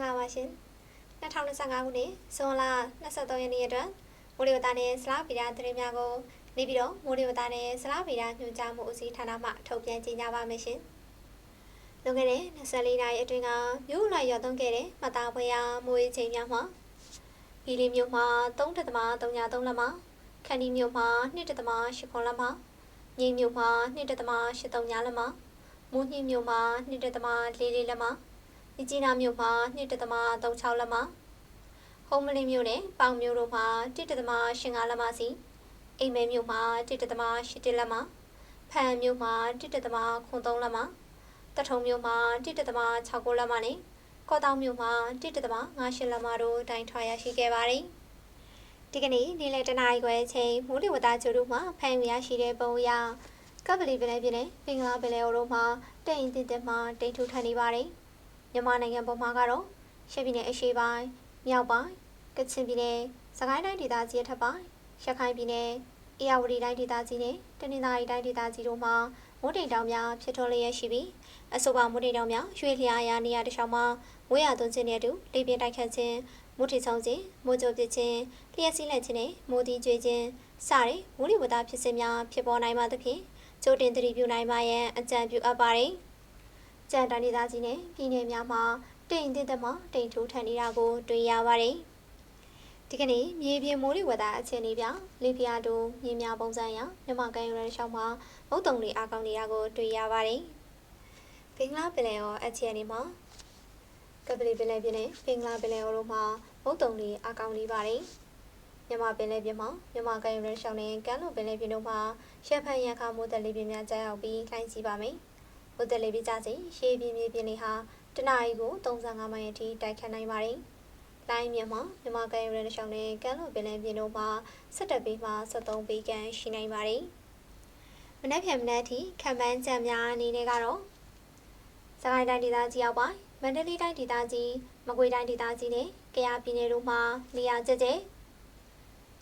္ဂလာပါရှင်2025ခုနှစ်ဇွန်လ23ရက်နေ့အတွက်မိုးလေဝသနဲ့စလားဗီဒါသတင်းများကိုနေပြီးတော့မိုးလေဝသနဲ့စလားဗီဒါညွှန်ကြားမှုဦးစီးဌာနမှထုတ်ပြန်ကြေညာပါမယ်ရှင်လွန်ခဲ့တဲ့24နာရီအတွင်းကမြို့လိုက်ရောက်သွင်းခဲ့တဲ့မသားပွဲရမိုးရေချိန်များမှာဂီလီမြို့မှာ3.33လက်မှာခန္ဒီမြို့မှာ2.8ခွန်လက်မှာငိမ့်မြို့မှာ2.83လက်မှာမူးညှင်းမြို့မှာ2.44လက်မှာ မြကြီးနားမြို့မှာ2.36လက်မှာဟုံးမလင်းမြို့နဲ့ပေါင်မြို့တို့မှာ1.85လက်မှာစီအိမ်မဲမြို့မှာ1.87လက်မှာဖန်မြို့မှာ1.93လက်မှာတထုံမြို့မှာ1.69လက်မှာနဲ့ကော့တောင်မြို့မှာ1.58လက်မှာတို့တိုင်ထွာရရှိခဲ့ပါတယ်ဒီကနေ့နေ့လယ်တနာရီခွဲအချိန်မိုးလေဝသကျိုးတို့မှာဖန်ရရှိတဲ့ပုံအရကပလီပလဲပြင်းနဲ့ပင်္ဂလာပလဲတို့မှာတိတ်အင်းတင်တင်မှာတိတ်ထူထန်နေပါတယ် မြန်မာနိုင်ငံပေါ်မှာကတော့ရှမ်းပြည်နယ်အရှေ့ပိုင်းမြောက်ပိုင်းကချင်ပြည်နယ်စကိုင်းတိုင်းဒေသကြီးအထက်ပိုင်းရခိုင်ပြည်နယ်အေရဝတီတိုင်းဒေသကြီးနဲ့တနင်္သာရီတိုင်းဒေသကြီးတို့မှာမိုးတိမ်တောင်များဖြစ်ထွန်းလျက်ရှိပြီးအဆိုပါမိုးတိမ်တောင်များရွှေလျားရာနေရာတစ်လျှောက်မှာဝေးရသွန်းခြင်းနဲ့အတူလေပြင်းတိုက်ခတ်ခြင်းမိုးထီဆောင်ခြင်းမိုးကြိုပစ်ခြင်းလျှက်စီးလက်ခြင်းနဲ့မိုးတီးကျွေးခြင်းစတဲ့မိုးလေဝသဖြစ်စဉ်များဖြစ်ပေါ်နိုင်မှသဖြင့်ကြိုတင်သတိပြုနိုင်မှရန်အကြံပြုအပ်ပါတယ်။ ကြံတိုင်းဒေသကြီးနဲ့ပြည်နယ်များမှာတိမ်တင်တဲ့မှာတိမ်ထူထန်နေတာကိုတွေ့ရပါတယ်။ဒီကနေ့မြေပြင်မိုးလေဝသအခြေအနေပြလေပြာတို့မြေများပုံစံအရမြမကန်ရုံရဲ့ရှောင်းမှာမုတ်တုံတွေအားကောင်းနေတာကိုတွေ့ရပါတယ်။ဘင်္ဂလားပင်လယ်ရောအခြေအနေမှာကပလီပင်လယ်ပြင်နဲ့ဘင်္ဂလားပင်လယ်ရောတို့မှာမုတ်တုံတွေအားကောင်းနေပါတယ်။မြမပင်လယ်ပြင်မှာမြမကန်ရုံရဲ့ရှောင်းနဲ့ကမ်းလွန်ပင်လယ်ပြင်တို့မှာရှက်ဖန်ရန်ခါမိုးသက်လေပြင်းများကြားရောက်ပြီးလှိုင်းစီပါမယ်။ မိုးသက်လေပြင်းကြစဉ်ရှေးပြင်းမြေပြင်တွေဟာတနအီကို35မိုင်အထိတိုက်ခတ်နိုင်ပါတယ်။လိုင်းမြန်မာမြန်မာကမ်းရိုးတန်းရှောင်းနဲ့ကမ်းလွန်ပင်လယ်ပြင်တို့မှာ17ပေမှ73ပေခန့်ရှိနိုင်ပါတယ်။မနက်ဖြန်မနက်အထိခံမှန်းကြံများအနေနဲ့ကတော့စကိုင်းတိုင်းဒေသကြီးအောက်ပိုင်းမန္တလေးတိုင်းဒေသကြီးမကွေးတိုင်းဒေသကြီးနဲ့ကယားပြည်နယ်တို့မှာနေရာကျကျ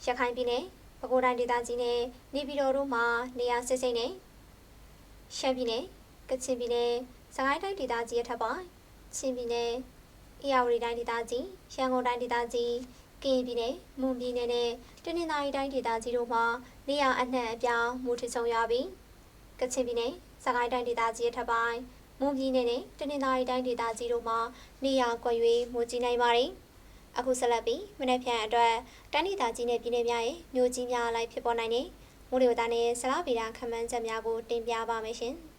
ရခိုင်ပြည်နယ်ပဲခူးတိုင်းဒေသကြီးနဲ့နေပြည်တော်တို့မှာနေရာစစ်စိမ့်နဲ့ရှမ်းပြည်နယ် ကချင်ပြည်နယ်စကိုင်းတိုင်းဒေသကြီးအထက်ပိုင်းချင်းပြည်နယ်၊အေရဝတီတိုင်းဒေသကြီး၊ရန်ကုန်တိုင်းဒေသကြီး၊ကရင်ပြည်နယ်၊မွန်ပြည်နယ်နဲ့တနင်္သာရီတိုင်းဒေသကြီးတို့မှာနေရာအနှံ့အပြားမူထဆုံရပြီးကချင်ပြည်နယ်၊စကိုင်းတိုင်းဒေသကြီးအထက်ပိုင်းမွန်ပြည်နယ်နဲ့တနင်္သာရီတိုင်းဒေသကြီးတို့မှာနေရာကွက်၍မူကြီးနိုင်ပါတယ်။အခုဆက်လက်ပြီးမနေ့ဖြန်အတွက်တိုင်းဒေသကြီးနဲ့ပြည်နယ်များရဲ့မြို့ကြီးများအလိုက်ဖြစ်ပေါ်နိုင်တဲ့မိုးလေဝသနဲ့ဆရာဗီဒာခန့်မှန်းချက်များကိုတင်ပြပါမယ်ရှင်။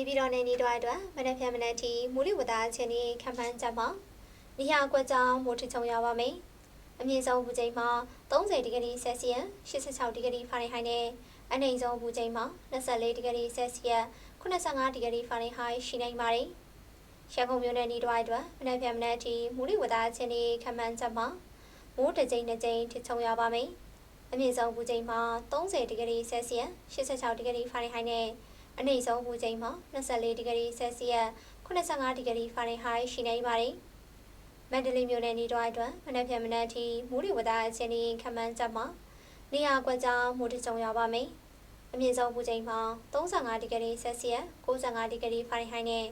နေပြည်တော်နယ်နီးတွားအတွက်မနက်ဖြန်မနက်ထိမူလဝတ္တအချင်းကြီးခံမှန်းချက်မှာနေရာကွက်ကြောင်မိုးထချုံရပါမယ်။အမြင့်ဆုံးဘူချိန်မှာ30ဒီဂရီဆယ်စီယပ်86ဒီဂရီဖာရင်ဟိုက်နဲ့အနိမ့်ဆုံးဘူချိန်မှာ24ဒီဂရီဆယ်စီယပ်85ဒီဂရီဖာရင်ဟိုက်ရှိနိုင်ပါတယ်။ရန်ကုန်မြို့နယ်နီးတွားအတွက်မနက်ဖြန်မနက်ထိမူလဝတ္တအချင်းကြီးခံမှန်းချက်မှာမိုးတစ်ကြိမ်တစ်ကြိမ်ထချုံရပါမယ်။အမြင့်ဆုံးဘူချိန်မှာ30ဒီဂရီဆယ်စီယပ်86ဒီဂရီဖာရင်ဟိုက်နဲ့ အနည်းဆုံးဘူချိန်မှာ24ဒီဂရီဆယ်စီယပ်85ဒီဂရီဖာရင်ဟိုက်ရှိနေပါတယ်။မန္တလေးမြို့နယ်နေတွားအတွက်မနက်ဖြန်မနက်ထိမူရီဝဒအချင်းဤခမန်းချက်မှာနေရာကွက်ကြောင်မူတကြုံရပါမယ်။အမြင့်ဆုံးဘူချိန်မှာ35ဒီဂရီဆယ်စီယပ်95ဒီဂရီဖာရင်ဟိုက်နဲ့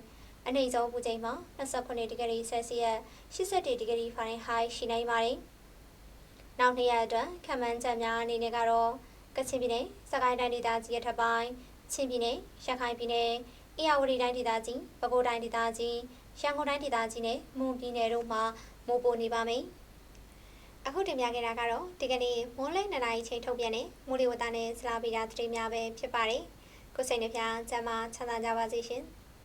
အနည်းဆုံးဘူချိန်မှာ29ဒီဂရီဆယ်စီယပ်81ဒီဂရီဖာရင်ဟိုက်ရှိနေပါတယ်။နောက်နေ့ရက်အတွက်ခမန်းချက်များအနေနဲ့ကတော့ကချင်ပြည်နယ်၊စကိုင်းတိုင်းဒေသကြီးရဲ့ထပ်ပိုင်း ချင်းပြည်နယ်၊ရခိုင်ပြည်နယ်၊အေရဝတီတိုင်းဒေသကြီး၊ပဲခူးတိုင်းဒေသကြီး၊ရန်ကုန်တိုင်းဒေသကြီးနဲ့မွန်ပြည်နယ်တို့မှာမိုးပိုနေပါမယ်။အခုတင်ပြခဲ့တာကတော့ဒီကနေ့မွန်းလယ်2နာရီချိန်ထုတ်ပြန်တဲ့မိုးလေဝသနဲ့စလာဗီရာသတင်းများပဲဖြစ်ပါတယ်။ကိုစိတ်နှပြချမ်းသာချမ်းသာကြပါစေရှင်။